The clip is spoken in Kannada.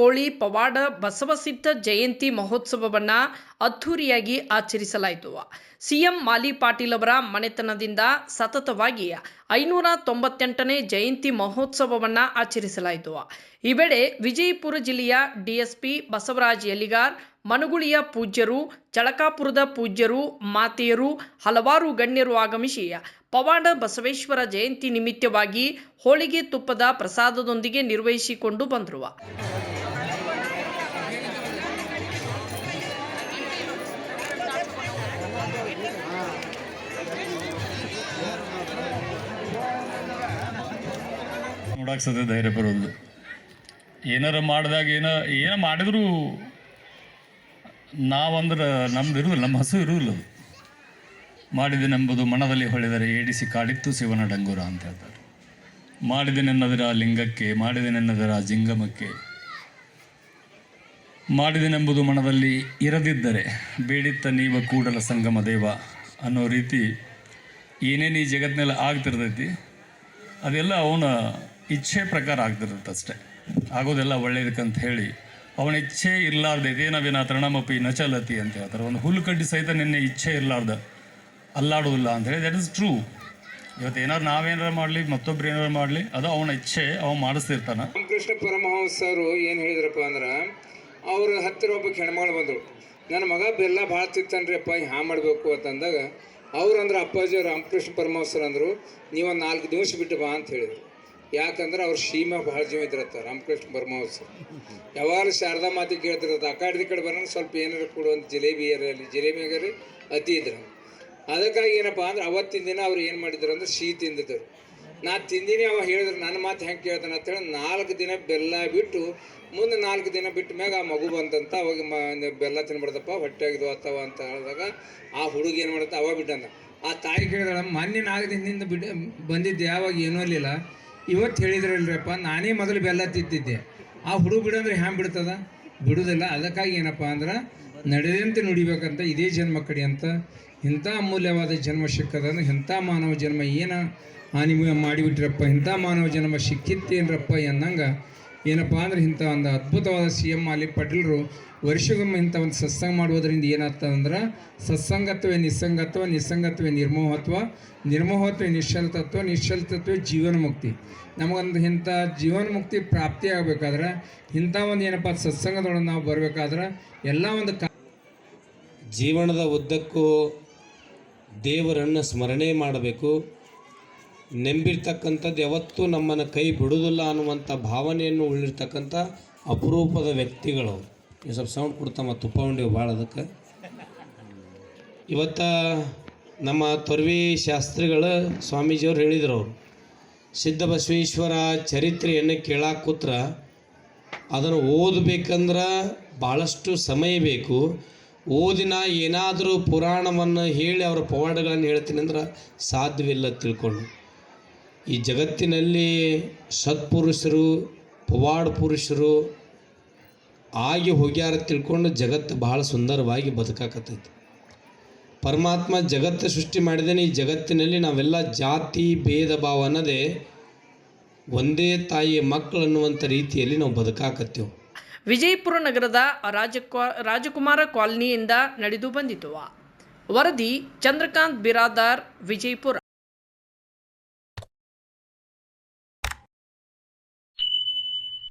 ಹೋಳಿ ಪವಾಡ, ಬಸವಸಿದ್ಧ ಜಯಂತಿ ಮಹೋತ್ಸವವನ್ನು ಅದ್ಧೂರಿಯಾಗಿ ಆಚರಿಸಲಾಯಿತು. ಸಿಎಂ ಮಾಲಿ ಪಾಟೀಲ್ ಅವರ ಮನೆತನದಿಂದ ಸತತವಾಗಿ ಐನೂರ ತೊಂಬತ್ತೆಂಟನೇ ಜಯಂತಿ ಮಹೋತ್ಸವವನ್ನು ಆಚರಿಸಲಾಯಿತು. ಈ ವೇಳೆ ವಿಜಯಪುರ ಜಿಲ್ಲೆಯ ಡಿಎಸ್ಪಿ ಬಸವರಾಜ್ ಎಲಿಗಾರ್ ಮನುಗುಳಿಯ ಪೂಜ್ಯರು, ಚಳಕಾಪುರದ ಪೂಜ್ಯರು, ಮಾತೆಯರು, ಹಲವಾರು ಗಣ್ಯರು ಆಗಮಿಸಿ ಪವಾಡ ಬಸವೇಶ್ವರ ಜಯಂತಿ ನಿಮಿತ್ತವಾಗಿ ಹೋಳಿಗೆ ತುಪ್ಪದ ಪ್ರಸಾದದೊಂದಿಗೆ ನಿರ್ವಹಿಸಿಕೊಂಡು ಬಂದರು. ನೋಡಕ್ಕೆ ಸದ್ಯ ಧೈರ್ಯ ಬರೋದು. ಏನಾರ ಮಾಡಿದಾಗ ಏನೋ ಏನೋ ಮಾಡಿದ್ರು ನಾವಂದ್ರೆ ನಮ್ದು ಇರುವುದಿಲ್ಲ ನಮ್ಮ ಹಸು ಇರುವುದಿಲ್ಲ ಅದು. ಮಾಡಿದೆನೆಂಬುದು ಮನದಲ್ಲಿ ಹೊಳೆದರೆ ಏಡಿಸಿ ಕಾಡಿತ್ತು ಶಿವನ ಡಂಗೂರ ಅಂತ ಹೇಳ್ತಾರೆ. ಮಾಡಿದೆನೆನ್ನದರ ಲಿಂಗಕ್ಕೆ, ಮಾಡಿದೆನೆನ್ನದರ ಜಿಂಗಮಕ್ಕೆ. ಮಾಡಿದೆನೆಂಬುದು ಮನದಲ್ಲಿ ಇರದಿದ್ದರೆ ಬೇಡಿತ್ತ ನೀವ ಕೂಡಲ ಸಂಗಮ ದೇವ ಅನ್ನೋ ರೀತಿ ಏನೇನು ಈ ಜಗತ್ತಿನಲ್ಲಿ ಆಗ್ತಿರ್ತೈತಿ, ಅದೆಲ್ಲ ಅವನ ಇಚ್ಛೆ ಪ್ರಕಾರ ಆಗ್ತಿರುತ್ತಷ್ಟೆ. ಆಗೋದೆಲ್ಲ ಒಳ್ಳೇದಕ್ಕಂತ ಹೇಳಿ, ಅವನ ಇಚ್ಛೆ ಇರಲಾರ್ದೆ ಇದೇನವೇನ ತೃಣಮಪಿ ನಚಲತಿ ಅಂತ ಹೇಳ್ತಾರೆ. ಒಂದು ಹುಲ್ಲು ಕಡ್ಡಿ ಸಹಿತ ನಿನ್ನೆ ಇಚ್ಛೆ ಇರಲಾರ್ದ ಅಲ್ಲಾಡೋದಿಲ್ಲ ಅಂತ ಹೇಳಿ ದಟ್ ಇಸ್ ಟ್ರೂ ಇವತ್ತು ಏನಾರು ನಾವೇನಾರು ಮಾಡಲಿ, ಮತ್ತೊಬ್ರು ಏನಾರು ಮಾಡಲಿ, ಅದು ಅವನ ಇಚ್ಛೆ ಅವ ಮಾಡಿಸ್ತಿರ್ತಾನೆ. ಪರಮಹಂಸ ಪರಮಹಂಸರು ಏನು ಹೇಳಿದ್ರಪ್ಪ ಅಂದ್ರೆ, ಅವ್ರ ಹತ್ತಿರ ಒಬ್ಬ ಹೆಣ್ಮಗಳು ಬಂದರು ನನ್ನ ಮಗ ಬೆಲ್ಲ ಭಾಳ ತಿತ್ತನ್ರಿ ಅಪ್ಪ, ಹ್ಯಾ ಮಾಡಬೇಕು ಅಂತಂದಾಗ ಅವ್ರು ಅಂದ್ರೆ ಅಪ್ಪಾಜಿ ರಾಮಕೃಷ್ಣ ಪರಮಹಂಸರು ಅಂದರು ನೀವೊಂದು ನಾಲ್ಕು ದಿವಸ ಬಿಟ್ಟು ಬಾ ಅಂತ ಹೇಳಿದರು. ಯಾಕಂದ್ರೆ ಅವ್ರ ಶ್ರೀಮ ಭಾಳ ಜೀವ ಇದ್ರತ್ತ ರಾಮಕೃಷ್ಣ ಪರಮಹಂಸರು ಯಾವಾಗಲೂ ಶಾರದಾ ಮಾತಿ ಕೇಳ್ತಿರತ್ತ ಆ ಕಡೆ ಕಡೆ ಬರೋಣ ಸ್ವಲ್ಪ ಏನಾರು ಕೊಡುವಂಥ ಜಿಲೇಬಿ ಇರಲಿ ಜಿಲೇಬಿ ಆಗಲಿ ಅತಿ ಇದ್ರು. ಅದಕ್ಕಾಗಿ ಏನಪ್ಪ ಅಂದ್ರೆ ಅವತ್ತಿನ ದಿನ ಅವ್ರು ಏನು ಮಾಡಿದ್ರು ಅಂದ್ರೆ ಸಿಹಿ ತಿಂದಿದ್ರು. ನಾ ತಿಂದಿನಿ, ಅವ ಹೇಳಿದ್ರು, ನನ್ನ ಮಾತು ಹೆಂಗೆ ಕೇಳ್ತಾನೆ? ಅಂತೇಳಿ ನಾಲ್ಕು ದಿನ ಬೆಲ್ಲ ಬಿಟ್ಟು, ಮುಂದೆ ನಾಲ್ಕು ದಿನ ಬಿಟ್ಟ ಮ್ಯಾಗ ಆ ಮಗು ಬಂತಂತ ಅವಾಗ ಮ ಬೆಲ್ಲ ತಿನ್ಬಾರ್ದಪ್ಪ ಹೊಟ್ಟೆಗಿದು ಅತ್ತವ ಅಂತ ಹೇಳಿದಾಗ ಆ ಹುಡುಗ ಏನು ಮಾಡುತ್ತೆ ಅವ ಬಿಟ್ಟಂತ ಆ ತಾಯಿ ಕೇಳಿದಾಳ ಮೊನ್ನೆ ನಾಲ್ಕು ದಿನದಿಂದ ಬಿಟ್ಟು ಬಂದಿದ್ದೆ, ಯಾವಾಗ ಏನೂ ಇರಲಿಲ್ಲ. ಇವತ್ತು ಹೇಳಿದ್ರಲ್ರಪ್ಪ, ನಾನೇ ಮೊದಲು ಬೆಲ್ಲ ತಿಂತಿದ್ದೆ. ಆ ಹುಡುಗ ಬಿಡಂದ್ರೆ ಹ್ಯಾಂಗೆ ಬಿಡ್ತದ? ಬಿಡುದಿಲ್ಲ. ಅದಕ್ಕಾಗಿ ಏನಪ್ಪ ಅಂದ್ರೆ, ನಡೆದಂತೆ ನುಡಿಬೇಕಂತ ಇದೇ ಜನ್ಮ ಕಡಿ ಅಂತ ಇಂಥ ಅಮೂಲ್ಯವಾದ ಜನ್ಮ ಸಿಕ್ಕದಂದ್ರೆ ಇಂಥ ಮಾನವ ಜನ್ಮ ಏನು ಹಾನಿ ಮಾಡಿಬಿಟ್ರಪ್ಪ, ಇಂಥ ಮಾನವ ಜನ್ಮ ಸಿಕ್ಕಿತ್ತೇನ್ರಪ್ಪ ಅನ್ನಂಗೆ ಏನಪ್ಪ ಅಂದ್ರೆ ಇಂಥ ಒಂದು ಅದ್ಭುತವಾದ ಸಿ ಎಂ ಅಲ್ಲಿ ಪಟೇಲ್ರು ವರ್ಷಗೊಮ್ಮೆ ಇಂಥ ಒಂದು ಸತ್ಸಂಗ ಮಾಡುವುದರಿಂದ ಏನಾಗ್ತದಂದ್ರೆ ಸತ್ಸಂಗತ್ವೇ ನಿಸ್ಸಂಗತ್ವ, ನಿಸ್ಸಂಗತ್ವೇ ನಿರ್ಮೋಹತ್ವ ನಿರ್ಮೋಹತ್ವ ನಿಶ್ಚಲತತ್ವ ನಿಶ್ಚಲತತ್ವ ಜೀವನ ಮುಕ್ತಿ ನಮಗೊಂದು ಇಂಥ ಜೀವನ ಮುಕ್ತಿ ಪ್ರಾಪ್ತಿ ಆಗಬೇಕಾದ್ರೆ ಇಂಥ ಒಂದು ಏನಪ್ಪ ಸತ್ಸಂಗದೊಳಗೆ ನಾವು ಬರಬೇಕಾದ್ರೆ ಎಲ್ಲ ಒಂದು ಜೀವನದ ಉದ್ದಕ್ಕೂ ದೇವರನ್ನು ಸ್ಮರಣೆ ಮಾಡಬೇಕು. ನೆಂಬಿರ್ತಕ್ಕಂಥದ್ದು ಯಾವತ್ತೂ ನಮ್ಮನ್ನು ಕೈ ಬಿಡುವುದಿಲ್ಲ ಅನ್ನುವಂಥ ಭಾವನೆಯನ್ನು ಉಳಿರ್ತಕ್ಕಂಥ ಅಪರೂಪದ ವ್ಯಕ್ತಿಗಳು. ಈ ಸ್ವಲ್ಪ ಸೌಂಡ್ ಕೊಡ್ತಮ್ಮ, ತುಪ್ಪ ಉಂಡಿವು ಭಾಳ ಅದಕ್ಕೆ. ಇವತ್ತು ನಮ್ಮ ತೊರ್ವಿ ಶಾಸ್ತ್ರಿಗಳ ಸ್ವಾಮೀಜಿಯವ್ರು ಹೇಳಿದರು ಅವರು ಸಿದ್ಧ ಬಸವೇಶ್ವರ ಚರಿತ್ರೆಯನ್ನು ಕೇಳಾಕ ಕೂತ್ರ ಅದನ್ನು ಓದಬೇಕಂದ್ರೆ ಭಾಳಷ್ಟು ಸಮಯ ಬೇಕು. ಓದಿನ ಏನಾದರೂ ಪುರಾಣವನ್ನು ಹೇಳಿ ಅವರ ಪವಾಡಗಳನ್ನು ಹೇಳ್ತೀನಿ ಅಂದ್ರೆ ಸಾಧ್ಯವಿಲ್ಲ ತಿಳ್ಕೊಂಡು. ಈ ಜಗತ್ತಿನಲ್ಲಿ ಸತ್ಪುರುಷರು, ಪವಾಡ ಪುರುಷರು ಆಗಿ ಹೋಗ್ಯಾರ ತಿಳ್ಕೊಂಡು ಜಗತ್ತು ಭಾಳ ಸುಂದರವಾಗಿ ಬದುಕಾಕತ್ತೈತಿ. ಪರಮಾತ್ಮ ಜಗತ್ತು ಸೃಷ್ಟಿ ಮಾಡಿದನೆ, ಈ ಜಗತ್ತಿನಲ್ಲಿ ನಾವೆಲ್ಲ ಜಾತಿ, ಭೇದ ಭಾವ ಅನ್ನೋದೇ ಒಂದೇ ತಾಯಿಯ ಮಕ್ಕಳು ಅನ್ನುವಂಥ ರೀತಿಯಲ್ಲಿ ನಾವು ಬದುಕಾಕತ್ತೇವೆ. ವಿಜಯಪುರ ನಗರದ ರಾಜ ರಾಜಕುಮಾರ ಕಾಲನಿಯಿಂದ ನಡೆದು ಬಂದಿತು. ವರದಿ ಚಂದ್ರಕಾಂತ್ ಬಿರಾದಾರ್, ವಿಜಯಪುರ.